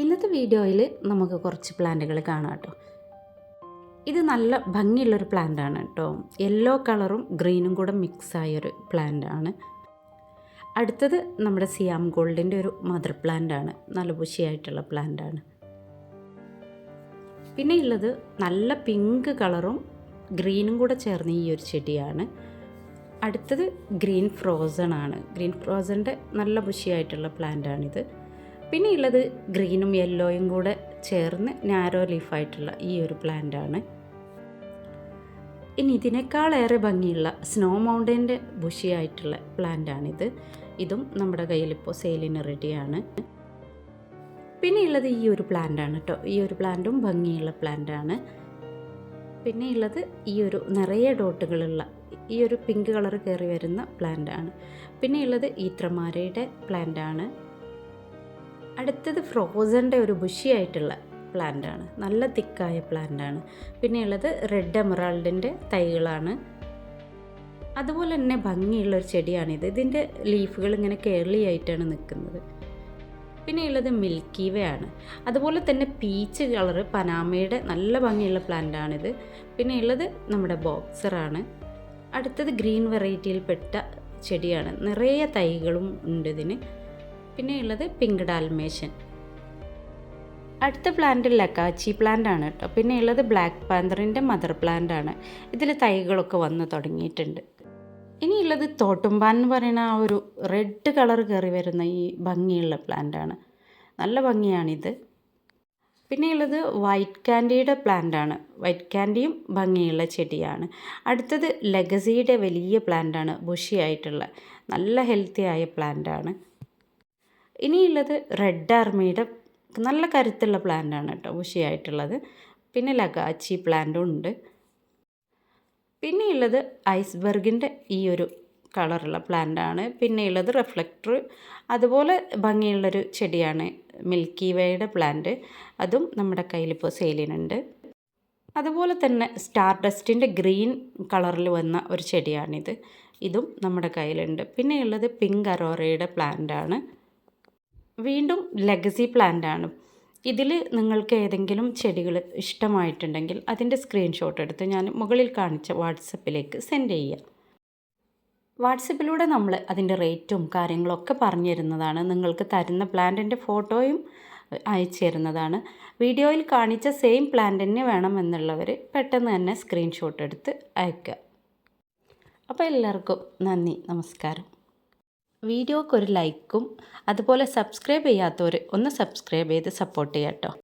ഇന്നത്തെ വീഡിയോയിൽ നമുക്ക് കുറച്ച് പ്ലാന്റുകൾ കാണാം കേട്ടോ. ഇത് നല്ല ഭംഗിയുള്ളൊരു പ്ലാന്റ് ആണ് കേട്ടോ. യെല്ലോ കളറും ഗ്രീനും കൂടെ മിക്സ് ആയൊരു പ്ലാന്റ് ആണ് അടുത്തത് നമ്മുടെ സിയാം ഗോൾഡിന്റെ ഒരു മദർ പ്ലാന്റ് ആണ് നല്ല ബുഷിയായിട്ടുള്ള പ്ലാന്റ് ആണ് പിന്നെ ഉള്ളത് നല്ല പിങ്ക് കളറും ഗ്രീനും കൂടെ ചേർന്ന ഈ ഒരു ചെടിയാണ്. അടുത്തത് ഗ്രീൻ ഫ്രോസൺ ആണ്. ഗ്രീൻ ഫ്രോസണിന്റെ നല്ല ബുഷിയായിട്ടുള്ള പ്ലാന്റ് ആണിത് പിന്നെ ഉള്ളത് ഗ്രീനും യെല്ലോയും കൂടെ ചേർന്ന് നാരോ ലീഫായിട്ടുള്ള ഈ ഒരു പ്ലാന്റ് ആണ്. ഇനി ഇതിനേക്കാളേറെ ഭംഗിയുള്ള സ്നോ മൗണ്ടന്റെ ബുഷിയായിട്ടുള്ള പ്ലാന്റാണിത് ഇതും നമ്മുടെ കയ്യിൽ ഇപ്പോൾ സെയിലിന് റെഡിയാണ് പിന്നെ ഉള്ളത് ഈ ഒരു പ്ലാന്റാണ് കേട്ടോ ഈ ഒരു പ്ലാന്റും ഭംഗിയുള്ള പ്ലാന്റാണ് പിന്നെ ഉള്ളത് ഈ ഒരു നിറയെ ഡോട്ടുകളുള്ള ഈ ഒരു പിങ്ക് കളർ കയറി വരുന്ന പ്ലാന്റാണ് പിന്നെ ഉള്ളത് ഈത്രമാരയുടെ പ്ലാന്റ് ആണ്. അടുത്തത് ഫ്രോസന്റെ ഒരു ബുഷിയായിട്ടുള്ള പ്ലാന്റ് ആണ് നല്ല തിക്കായ പ്ലാന്റാണ്. പിന്നെയുള്ളത് റെഡ് എമറാൾഡിന്റെ തൈകളാണ്. അതുപോലെ തന്നെ ഭംഗിയുള്ള ഒരു ചെടിയാണിത്. ഇതിന്റെ ലീഫുകൾ ഇങ്ങനെ കേർലി ആയിട്ടാണ് നിൽക്കുന്നത്. പിന്നെയുള്ളത് മിൽക്കി വേ ആണ് അതുപോലെ തന്നെ പീച്ച് കളറ് പനാമയുടെ നല്ല ഭംഗിയുള്ള പ്ലാന്റാണിത്. പിന്നെയുള്ളത് നമ്മുടെ ബോക്സറാണ്. അടുത്തത് ഗ്രീൻ വെറൈറ്റിയിൽപ്പെട്ട ചെടിയാണ്. നിറയെ തൈകളും ഉണ്ട് ഇതിന്. പിന്നെ ഉള്ളത് പിങ്ക് ഡാൽമേഷൻ അടുത്ത പ്ലാന്റ് ലക്കാച്ചി പ്ലാന്റ് ആണ് കേട്ടോ. പിന്നെ ഉള്ളത് ബ്ലാക്ക് പാന്തറിന്റെ മദർ പ്ലാന്റ് ആണ്. ഇതിൽ തൈകളൊക്കെ വന്ന് തുടങ്ങിയിട്ടുണ്ട്. ഇനിയുള്ളത് തോട്ടുമ്പാൻ എന്ന് പറയുന്ന ആ ഒരു റെഡ് കളർ കയറി വരുന്ന ഈ ഭംഗിയുള്ള പ്ലാന്റ് ആണ്. നല്ല ഭംഗിയാണിത്. പിന്നെയുള്ളത് വൈറ്റ് കാൻഡിയുടെ പ്ലാന്റ് ആണ്. വൈറ്റ് കാൻഡിയും ഭംഗിയുള്ള ചെടിയാണ്. അടുത്തത് ലെഗസിയുടെ വലിയ പ്ലാന്റ് ആണ്. ബുഷിയായിട്ടുള്ള നല്ല ഹെൽത്തി ആയ പ്ലാന്റ് ആണ്. ഇനിയുള്ളത് റെഡ് ആർമിയുടെ നല്ല കരുത്തുള്ള പ്ലാന്റ് ആണ് കേട്ടോ ഉഷിയായിട്ടുള്ളത്. പിന്നെ ലഗാച്ചി പ്ലാന്റും ഉണ്ട്. പിന്നെയുള്ളത് ഐസ്ബർഗിന്റെ ഈ ഒരു കളറുള്ള പ്ലാന്റ് ആണ് പിന്നെയുള്ളത് റിഫ്ലക്ടർ അതുപോലെ ഭംഗിയുള്ളൊരു ചെടിയാണ് മിൽക്കി വേയുടെ പ്ലാന്റ്. അതും നമ്മുടെ കയ്യിലിപ്പോൾ സെയിലിനുണ്ട്. അതുപോലെ തന്നെ സ്റ്റാർ ഡസ്റ്റിന്റെ ഗ്രീൻ കളറിൽ വന്ന ഒരു ചെടിയാണിത്. ഇതും നമ്മുടെ കയ്യിലുണ്ട്. പിന്നെയുള്ളത് പിങ്ക് അറോറയുടെ പ്ലാന്റ് ആണ് വീണ്ടും ലെഗസി പ്ലാന്റ് ആണ്. ഇതിൽ നിങ്ങൾക്ക് ഏതെങ്കിലും ചെടികൾ ഇഷ്ടമായിട്ടുണ്ടെങ്കിൽ അതിന്റെ സ്ക്രീൻഷോട്ട് എടുത്ത് ഞാൻ മുകളിൽ കാണിച്ച വാട്സപ്പിലേക്ക് സെൻഡ് ചെയ്യുക. വാട്സപ്പിലൂടെ നമ്മൾ അതിന്റെ റേറ്റും കാര്യങ്ങളൊക്കെ പറഞ്ഞു തരുന്നതാണ്. നിങ്ങൾക്ക് തരുന്ന പ്ലാന്റിന്റെ ഫോട്ടോയും അയച്ചു തരുന്നതാണ്. വീഡിയോയിൽ കാണിച്ച സെയിം പ്ലാന്റ് തന്നെ വേണമെന്നുള്ളവർ പെട്ടെന്ന് തന്നെ സ്ക്രീൻഷോട്ട് എടുത്ത് അയക്കുക. അപ്പോൾ എല്ലാവർക്കും നന്ദി നമസ്കാരം. വീഡിയോക്ക് ഒരു ലൈക്കും അതുപോലെ സബ്സ്ക്രൈബ് ചെയ്യാത്തവർ ഒന്ന് സബ്സ്ക്രൈബ് ചെയ്ത് സപ്പോർട്ട് ചെയ്യാം കേട്ടോ